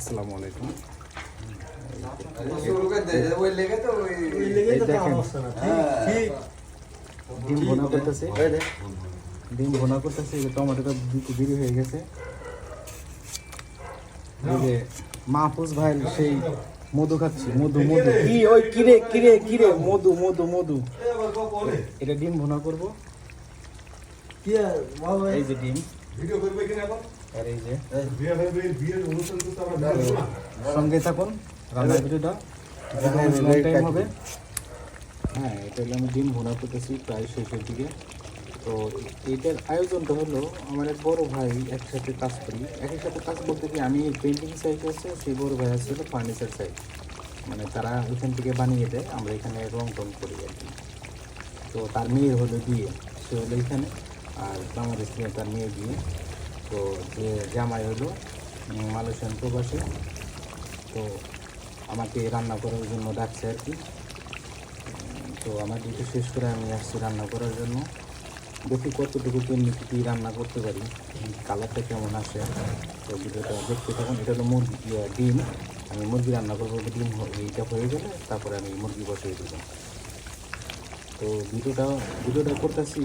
আসসালামু আলাইকুম। দেখেন ডিম ভোনা হয়ে মাহফুজ ভাই সেই মধু খাচ্ছি, মধু মধু। ওই কিরে কিরে কিরে? মধু মধু মধু। এটা ডিম ভোনা করব। এই যে ডিম। ভিডিও করবে কিনা এখন? আর এই যে বিয়ে হবে বিয়ের অনুষ্ঠান তো আমরা সঙ্গে থাকুন রান্নার ভিডিওটা। টাইম হবে। হ্যাঁ এটা হলো আমি ডিম ভোনা করতেছি প্রায় শেষের দিকে। তো এইটার আয়োজনটা হলো আমার এক বড় ভাই একসাথে কাজ করি। একই সাথে কাজ বলতে কি আমি পেন্টিং সাইট আছে সেই বড় ভাই আছে হলো ফার্নিচার সাইট মানে তারা ওইখান থেকে বানিয়ে দেয় আমরা এখানে রং টং করি আর কি। তো তার মেয়ের হলো বিয়ে সে হলো এখানে। আর বাংলাদেশ থেকে তার মেয়ে বিয়ে তো যে জামাই হলো মালয়েশিয়ান প্রবাসী, তো আমাকে রান্না করার জন্য ডাকছে আর কি। তো আমার ডিউটি শেষ করে আমি আসছি রান্না করার জন্য। দেখি কতটুকু কী রান্না করতে পারি কালারটা কেমন আসে। তো ভিডিওটা দেখতে থাকুন, এটা হলো মুরগি ডিম। আমি মুরগি রান্না করব, ডিম এইটা হয়ে গেলে তারপরে আমি মুরগি বসিয়ে দেবো। তো ভিডিওটা ভিডিওটা করতেছি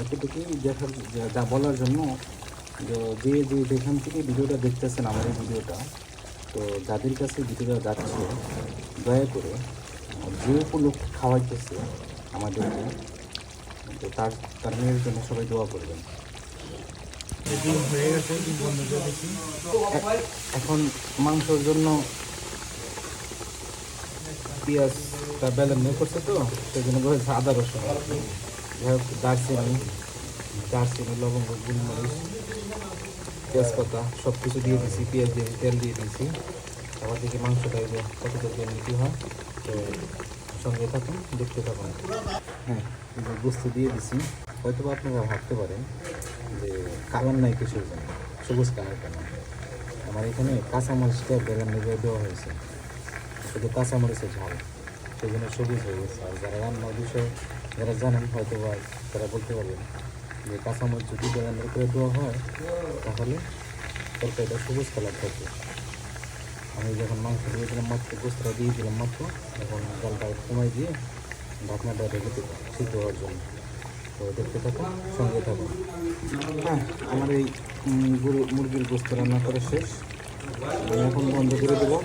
এতটুকুই দেখার, যা- বলার জন্য যে যে যেখান থেকে ভিডিওটা দেখতেছেন আমার এই ভিডিওটা, তো যাদের কাছে ভিডিওটা যাচ্ছে, দয়া করে যে উপলক্ষে খাওয়াইতেছে আমাদেরকে, তো তার তার মেয়ের জন্য সবাই দোয়া করবেন। এখন মাংসর জন্য পেঁয়াজটা বেলেন নিয়ে করছে তো সেই জন্য বলেছে আদা রসুন। যাই হোক, দারচিনি দারচিনি, লবঙ্গ, গুলমরিচ, তেজপাতা সব কিছু দিয়ে দিয়েছি পেঁয়াজ দিয়ে তেল দিয়ে দিয়েছি আবার দেখি মাংসটা এই যে কতটুকু নিতে হয়। তো সঙ্গে থাকুন, দেখতে থাকুন। হ্যাঁ বস্তু দিয়ে দিছি। হয়তো বা আপনারা ভাবতে পারেন যে কালার নাই কিছুর জন্য, সবুজ কালার কেন? আমার এখানে কাঁচামরিচটা লেগে দেওয়া হয়েছে। শুধু কাঁচামরিচের ঝাল। সেই জন্য সবুজ হয়ে গেছে। আর যারা রান্নার বিষয়ে যারা জানেন হয়তো বা তারা বলতে পারবেন যে কাঁচামরিচ যদি বেগুনের করে দেওয়া হয়, তাহলে তরকারিটা সবুজ কালার থাকবে। আমি যখন মাংস দিয়েছিলাম মাত্র, গোস্তটা দিয়ে দিলাম মাত্র, এখন জলটা কমাই দিয়ে ঢাকনাটা রেখে দেবো, সিদ্ধ হওয়ার জন্য। তো দেখতে থাকুন, সঙ্গে থাকুন। হ্যাঁ আমার এই গরু মুরগির গোস্ত রান্না করা শেষ। আমি এখন বন্ধ করে দেবো।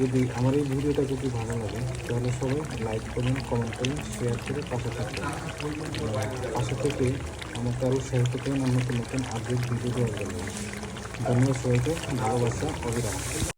যদি আমার এই ভিডিওটা যদি ভালো লাগে, তাহলে সবাই লাইক করুন কমেন্ট করুন শেয়ার করে পাশে থাকবেন পাশে থেকে আমাকে আরও সাহিত্য করুন নতুন নতুন আপডেট ভিডিও দেওয়ার জন্য। ধন্যবাদ সবাইকে, ভালোবাসা, অবিরাম।